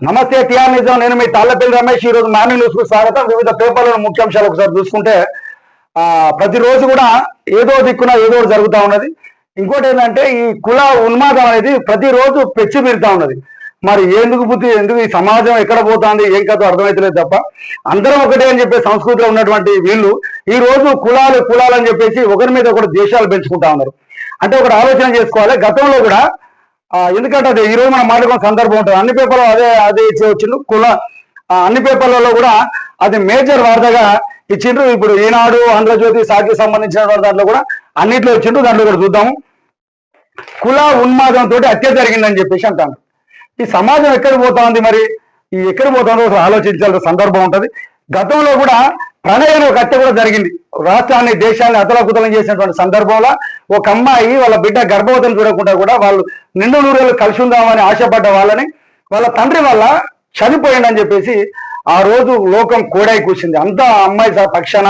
నమస్తే టిఆర్ నిజం. నేను మీ తాళ్ళపల్లి రమేష్. ఈ రోజు మార్నింగ్ న్యూస్కు స్వాగతం. వివిధ పేపర్ల ముఖ్యాంశాలు ఒకసారి చూసుకుంటే ఆ ప్రతిరోజు కూడా ఏదో దిక్కున ఏదో ఒకటి జరుగుతూ ఉన్నది. ఇంకోటి ఏంటంటే ఈ కుల ఉన్మాదం అనేది ప్రతిరోజు పెచ్చి పెడతా ఉన్నది. మరి ఎందుకు బుద్ధి ఎందుకు ఈ సమాజం ఎక్కడ పోతుంది ఏం కథ అర్థమవుతలేదు తప్ప అందరం ఒకటే అని చెప్పే సంస్కృతిలో ఉన్నటువంటి వీళ్ళు ఈ రోజు కులాలు కులాలు అని చెప్పేసి ఒకరి మీద ఒకటి దేశాలు పెంచుకుంటా ఉన్నారు. అంటే ఒకటి ఆలోచన చేసుకోవాలి. గతంలో కూడా ఎందుకంటే అది ఈరోజు మనం మాట్లాడుకున్న సందర్భం ఉంటుంది. అన్ని పేపర్లో అదే అదే ఇచ్చి వచ్చిండు. కుల అన్ని పేపర్లలో కూడా అది మేజర్ వార్తగా ఇచ్చిండ్రు. ఇప్పుడు ఈనాడు ఆంధ్రజ్యోతి సాకి సంబంధించిన దాంట్లో కూడా అన్నిట్లో ఇచ్చిండ్రు. దాంట్లో కూడా చూద్దాము కుల ఉన్మాదంతో హత్య జరిగిందని చెప్పేసి అంటాను. ఈ సమాజం ఎక్కడ పోతా ఉంది మరి? ఈ ఎక్కడ పోతుందో ఒకసారి ఆలోచించాల్సిన సందర్భం ఉంటుంది. గతంలో కూడా ప్రణయన ఒక హత్య కూడా జరిగింది. రాష్ట్రాన్ని దేశాన్ని అతలకుతలం చేసినటువంటి సందర్భంలో ఒక అమ్మాయి వాళ్ళ బిడ్డ గర్భవతిని చూడకుండా కూడా వాళ్ళు నిండు నూరేళ్ళు కలిసి ఉందామని ఆశపడ్డ వాళ్ళని వాళ్ళ తండ్రి వల్ల చనిపోయిందని చెప్పేసి ఆ రోజు లోకం కోడై కూర్చింది అంతా ఆ అమ్మాయి పక్షాన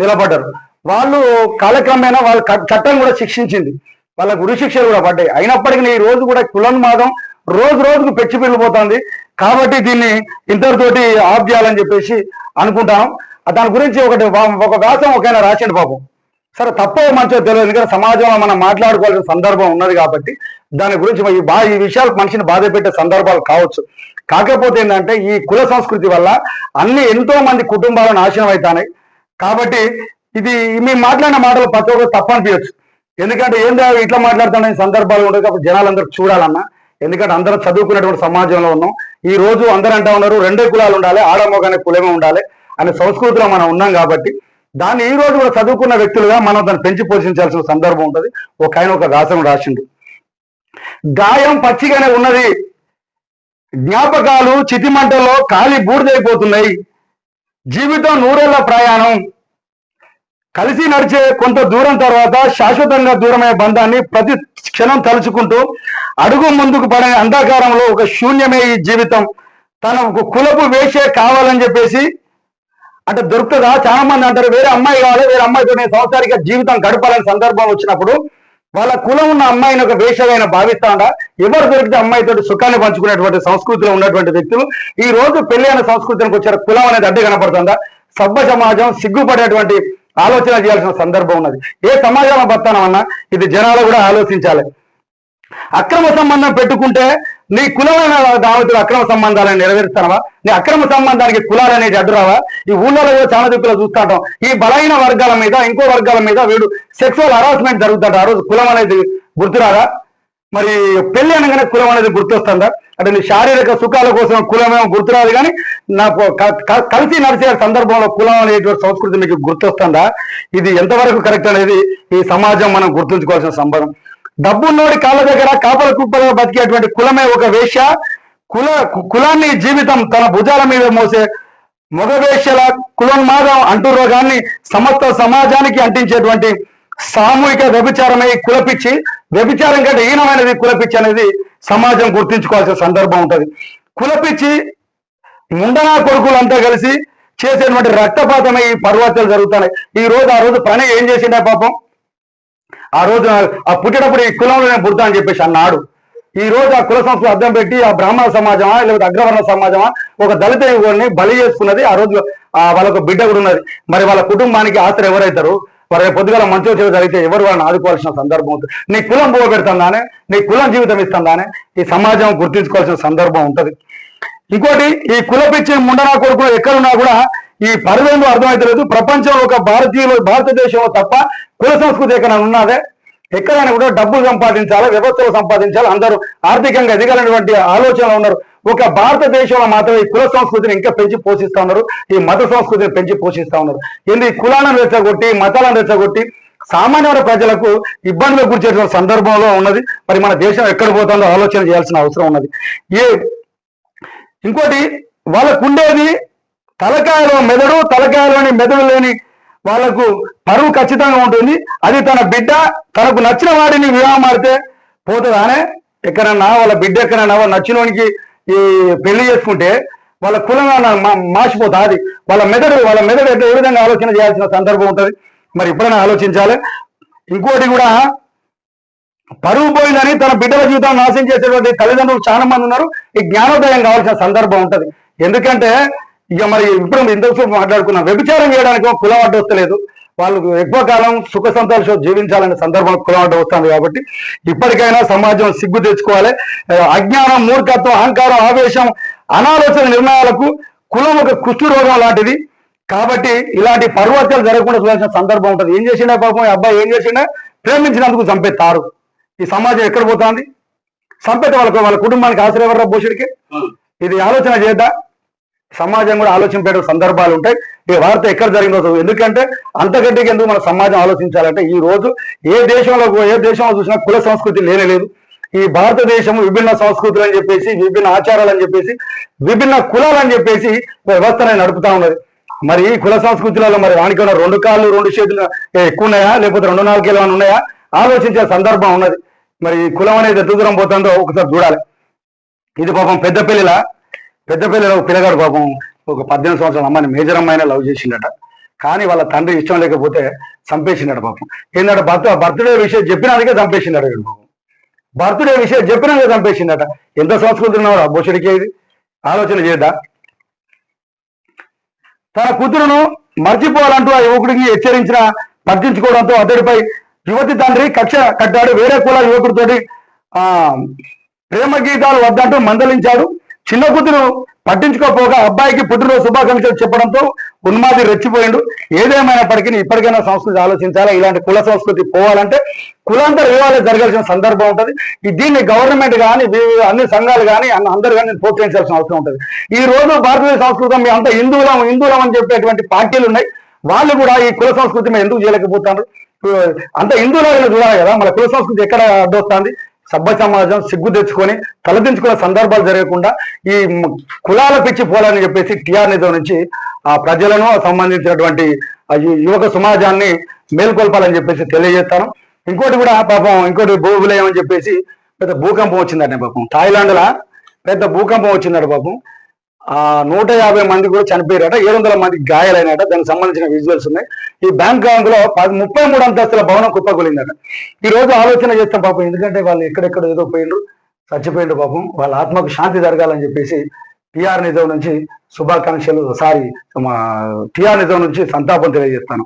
నిలబడ్డారు. వాళ్ళు కాలక్రమేణా వాళ్ళ చట్టం కూడా శిక్షించింది. వాళ్ళకు ఉరి శిక్షలు కూడా పడ్డాయి. అయినప్పటికీ ఈ రోజు కూడా కులన్మాదం రోజు రోజుకు పెచ్చిపెళ్ళిపోతుంది కాబట్టి దీన్ని ఇద్దరితోటి ఆఫ్ చేయాలని చెప్పేసి అనుకుంటాం. దాని గురించి ఒకటి ఒక వ్యాసం ఒకైనా రాసిండు పాపం సరే తప్పో మంచో తెలియదు. ఎందుకంటే సమాజంలో మనం మాట్లాడుకోవాల్సిన సందర్భం ఉన్నది కాబట్టి దాని గురించి ఈ బా ఈ విషయాలు మనిషిని బాధ పెట్టే సందర్భాలు కావచ్చు. కాకపోతే ఏంటంటే ఈ కుల సంస్కృతి వల్ల అన్ని ఎంతో మంది కుటుంబాలు నాశనం అవుతున్నాయి కాబట్టి ఇది మేము మాట్లాడిన మాటలు ప్రతి ఒక్కరు తప్పనిపించచ్చు ఎందుకంటే ఏందో ఇట్లా మాట్లాడుతున్న సందర్భాలు ఉండదు కాబట్టి జనాలందరూ చూడాలన్నా. ఎందుకంటే అందరం చదువుకున్నటువంటి సమాజంలో ఉన్నాం. ఈ రోజు అందరూ అంటా ఉన్నారు రెండే కులాలు ఉండాలి ఆడమోగానే కులమే ఉండాలి. అనే సంస్కృతిలో మనం ఉన్నాం కాబట్టి దాన్ని ఈ రోజు కూడా చదువుకున్న వ్యక్తులుగా మనం దాన్ని పెంచి పోషించాల్సిన సందర్భం ఉంటుంది. ఒక ఆయన ఒక రాసం రాసిండు. గాయం పచ్చిగానే ఉన్నది. జ్ఞాపకాలు చితిమంటలో కాలి బూడిదైపోతున్నాయి. జీవితం నూరేళ్ళ ప్రయాణం. కలిసి నడిచే కొంత దూరం తర్వాత శాశ్వతంగా దూరమయ్యే బంధాన్ని ప్రతి క్షణం తలుచుకుంటూ అడుగు ముందుకు పడే అంధకారంలో ఒక శూన్యమే ఈ జీవితం. తన కులపు వేషే కావాలని చెప్పేసి అంటే దొరుకుతుందా? చాలా మంది అంటారు వేరే అమ్మాయి కావాలి వేరే అమ్మాయితో నేను సంవత్సరిక జీవితం గడపాలని సందర్భం వచ్చినప్పుడు వాళ్ళ కులం ఉన్న అమ్మాయిని ఒక వేషగా భావిస్తాడా? ఎవరు దొరికితే అమ్మాయితో సుఖాన్ని పంచుకునేటువంటి సంస్కృతిలో ఉన్నటువంటి వ్యక్తులు? ఈ రోజు పెళ్ళి అనే సంస్కృతికి వచ్చారు కులం అనేది అడ్డు కనపడుతుందా? సభ్య సమాజం సిగ్గుపడేటువంటి ఆలోచన చేయాల్సిన సందర్భం ఉన్నది. ఏ సమాజంలో బతానమన్నా ఇది జనాలు కూడా ఆలోచించాలి. అక్రమ సంబంధం పెట్టుకుంటే నీ కులమైన దావతులు అక్రమ సంబంధాలను నెరవేరుస్తావా నీ అక్రమ సంబంధానికి కులాలు అనేది అడ్డురావా? ఈ ఊళ్ళలో చాలా దిక్కులో చూస్తాటం ఈ బలహీన వర్గాల మీద ఇంకో వర్గాల మీద వీడు సెక్సువల్ హరాస్మెంట్ జరుగుతాడు ఆ రోజు కులం అనేది గుర్తురాదా? మరి పెళ్ళి అనగానే కులం అనేది గుర్తొస్తుందా? అంటే నీ శారీరక సుఖాల కోసం కులమేమో గుర్తురాదు కానీ నాకు క- కలిసి నడిచే సందర్భంలో కులం అనేటువంటి సంస్కృతి మీకు గుర్తొస్తుందా? ఇది ఎంతవరకు కరెక్ట్ అనేది ఈ సమాజం మనం గుర్తుంచుకోవాల్సిన సంబంధం. డబ్బున్నోడి కాళ్ళ దగ్గర కాపల కుప్పగా బతికేటువంటి కులమే ఒక వేష కుల కులాన్ని జీవితం తన భుజాల మీద మోసే మగవేషల కులోన్మాదం అంటూ రోగాన్ని సమస్త సమాజానికి అంటించేటువంటి సామూహిక వ్యభిచారమే కులపిచ్చి వ్యభిచారం కంటే హీనమైనది కులపిచ్చి అనేది సమాజం గుర్తించుకోవాల్సిన సందర్భం ఉంటుంది. కులపిచ్చి ముండనా కొడుకులంతా కలిసి చేసేటువంటి రక్తపాతమే ఈ పర్వతాలు జరుగుతున్నాయి. ఈ రోజు ఆ రోజు ప్రణయ్ ఏం చేసిండే పాపం? ఆ రోజు ఆ పుట్టేటప్పుడు ఈ కులంలో నేను పుడతా అని చెప్పేసి అన్నాడు. ఈ రోజు ఆ కుల సంస్థ అర్థం పెట్టి ఆ బ్రాహ్మణ సమాజమా లేకపోతే అగ్రవర్ణ సమాజమా ఒక దళిత యువకుడిని బలి చేసుకున్నది ఆ రోజు వాళ్ళకు బిడ్డ కూడా ఉన్నది. మరి వాళ్ళ కుటుంబానికి ఆస్తులు ఎవరైతారు? వారి పొద్దుగల మంచి చెడు జరిగితే ఎవరు వాళ్ళని ఆదుకోవాల్సిన సందర్భం ఉంటుంది. నీ కులం పోగొడుతుందానే? నీ కులం జీవితం ఇస్తుందానే? ఈ సమాజం గుర్తించుకోవాల్సిన సందర్భం ఉంటుంది. ఇంకోటి ఈ కులపిచ్చి ముండనా కొడుకు ఎక్కడున్నా కూడా ఈ పరువేందో అర్థమైతలేదు. ప్రపంచం ఒక భారతీయులు భారతదేశంలో తప్ప కుల సంస్కృతి ఎక్కడ ఉన్నదే? ఎక్కడైనా కూడా డబ్బులు సంపాదించాలి? వ్యవస్థలు సంపాదించాలి? అందరూ ఆర్థికంగా ఎదగాలనేటువంటి ఆలోచనలు ఉన్నారు. ఒక భారతదేశంలో మాత్రం ఈ కుల సంస్కృతిని ఇంకా పెంచి పోషిస్తా ఉన్నారు. ఈ మత సంస్కృతిని పెంచి పోషిస్తా ఉన్నారు. ఏంది? ఈ కులాలను రెచ్చగొట్టి మతాలను రెచ్చగొట్టి సామాన్యమైన ప్రజలకు ఇబ్బందులకు గురిచేటువంటి సందర్భంలో ఉన్నది. మరి మన దేశం ఎక్కడ పోతుందో ఆలోచన చేయాల్సిన అవసరం ఉన్నది. ఏ ఇంకోటి వాళ్ళకుండేది తలకాయలో మెదడు తలకాయలోని మెదడు లేని వాళ్ళకు పరువు ఖచ్చితంగా ఉంటుంది. అది తన బిడ్డ తనకు నచ్చిన వాడిని వివాహం ఆడితే పోతుందానే? ఎక్కడన్నా వాళ్ళ బిడ్డ ఎక్కడన్నా వాళ్ళ నచ్చినోనికి ఈ పెళ్ళి చేసుకుంటే వాళ్ళ కులంగా మాసిపోతా అది. వాళ్ళ మెదడు వాళ్ళ మెదడు ఎట్లా ఏ విధంగా ఆలోచన చేయాల్సిన సందర్భం ఉంటుంది. మరి ఎప్పుడైనా ఆలోచించాలి. ఇంకోటి కూడా పరువు పోయిందని తన బిడ్డల జీవితం నాశనం చేసేటువంటి తల్లిదండ్రులు చాలా మంది ఉన్నారు. ఈ జ్ఞానోదయం కావాల్సిన సందర్భం ఉంటుంది. ఎందుకంటే ఇక మరి ఇప్పుడు ఇంతసేపు మాట్లాడుకున్నాం వ్యభిచారం చేయడానికి కులం అడ్డు వస్తలేదు. వాళ్ళు ఎక్కువ కాలం సుఖ సంతోషం జీవించాలనే సందర్భం కులం అడ్డు వస్తుంది కాబట్టి ఇప్పటికైనా సమాజం సిగ్గు తెచ్చుకోవాలి. అజ్ఞానం మూర్ఖత్వం అహంకారం ఆవేశం అనాలోచన నిర్ణయాలకు కులం ఒక కుష్టు రోగం లాంటిది. కాబట్టి ఇలాంటి పర్వతాలు జరగకుండా చూడాల్సిన సందర్భం ఉంటుంది. ఏం చేసిండా పాపం? ఈ అబ్బాయి ఏం చేసిండా? ప్రేమించినందుకు చంపేస్తారు ఈ సమాజం ఎక్కడ పోతుంది? చంపేట వాళ్ళకు వాళ్ళ కుటుంబానికి ఆశ్రయవర్ర భూషుడికి? ఇది ఆలోచన చేద్దా? సమాజం కూడా ఆలోచింపే సందర్భాలు ఉంటాయి. ఈ వార్త ఎక్కడ జరిగిందో ఎందుకంటే అంతకంటే ఎందుకు మన సమాజం ఆలోచించాలంటే ఈ రోజు ఏ దేశంలో ఏ దేశంలో చూసినా కుల సంస్కృతి లేనే లేదు. ఈ భారతదేశం విభిన్న సంస్కృతులు అని చెప్పేసి విభిన్న ఆచారాలు అని చెప్పేసి విభిన్న కులాలు అని చెప్పేసి వ్యవస్థను నడుపుతా ఉన్నది. మరి ఈ కుల సంస్కృతులలో మరి వానికి ఉన్న రెండు కాళ్ళు రెండు చేతులు ఎక్కువ ఉన్నాయా లేకపోతే రెండు నాలుగు ఏమైనా ఉన్నాయా? ఆలోచించే సందర్భం ఉన్నది. మరి ఈ కులం అనేది ఎంత దూరం పోతుందో ఒకసారి చూడాలి. ఇది పాపం పెద్దపల్లిలా పెద్దపల్లిలో ఒక పిల్లగాడు పాపం ఒక పద్దెనిమిది సంవత్సరాల అమ్మాయిని మేజర్ అమ్మాయినే లవ్ చేసిండట. కానీ వాళ్ళ తండ్రి ఇష్టం లేకపోతే చంపేసిండట పాపం. ఏంటంటే భర్త బర్త్డే విషయం చెప్పినందుకే చంపేసిండట వీడు పాపం. బర్త్డే విషయం చెప్పినాక చంపేసిండట. ఎంత సంస్కృతి ఉన్నాడు ఆ ఇది. ఆలోచన చేద్దా? తన కూతురును మర్చిపోవాలంటూ ఆ యువకుడికి హెచ్చరించిన మర్చించుకోవడంతో అతడిపై యువతి తండ్రి కక్ష కట్టాడు. వేరే కుల యువకుడితోటి ఆ ప్రేమ గీతాలు వద్దంటూ మందలించాడు. చిన్న కూతురు పట్టించుకోపోగా అబ్బాయికి పుట్టినరోజు శుభాకాంక్షలు చెప్పడంతో ఉన్మాది రెచ్చిపోయిండు. ఏదేమైనప్పటికీ ఇప్పటికైనా సంస్కృతి ఆలోచించాలా? ఇలాంటి కుల సంస్కృతి పోవాలంటే కులాంతర వివాహాలు జరగాల్సిన సందర్భం ఉంటుంది. దీన్ని గవర్నమెంట్ కానీ అన్ని సంఘాలు కానీ అందరు కానీ ప్రోత్సహించాల్సిన అవసరం ఉంటుంది. ఈ రోజు భారతీయ సంస్కృతం మీ అంత హిందువులం హిందువులం అని చెప్పేటువంటి పార్టీలు ఉన్నాయి. వాళ్ళు కూడా ఈ కుల సంస్కృతి మీద ఎందుకు చేయలేకపోతున్నారు అంత హిందువులు చూడాలి కదా. మన కుల సంస్కృతి ఎక్కడ అడ్డొస్తుంది సభ్య సమాజం సిగ్గు తెచ్చుకొని తలదించుకునే సందర్భాలు జరగకుండా ఈ కులాల పిచ్చి పోలని చెప్పేసి టిఆర్ నిధం నుంచి ఆ ప్రజలను సంబంధించినటువంటి యువక సమాజాన్ని మేల్కొల్పాలని చెప్పేసి తెలియజేస్తాను. ఇంకోటి కూడా పాపం ఇంకోటి భూ విలయం అని చెప్పేసి పెద్ద భూకంపం వచ్చిందండి పాపం. థాయిలాండ్లో పెద్ద భూకంపం వచ్చిందండి పాపం. ఆ నూట యాభై మంది కూడా చనిపోయారట ఏడు వందల మంది గాయాలైనట దానికి సంబంధించిన విజువల్స్ ఉన్నాయి. ఈ బ్యాంక్లో ముప్పై మూడు అంతస్తుల భవనం కుప్పకూలిందట. ఈ రోజు ఆలోచన చేస్తాం పాపం ఎందుకంటే వాళ్ళు ఎక్కడెక్కడ ఏదో పోయిండ్రు చచ్చిపోయిండ్రు పాపం వాళ్ళ ఆత్మకు శాంతి జరగాలని చెప్పేసి టిఆర్ నిజం నుంచి శుభాకాంక్షలు సారీ మా టిఆర్ నిజం నుంచి సంతాపం తెలియజేస్తాను.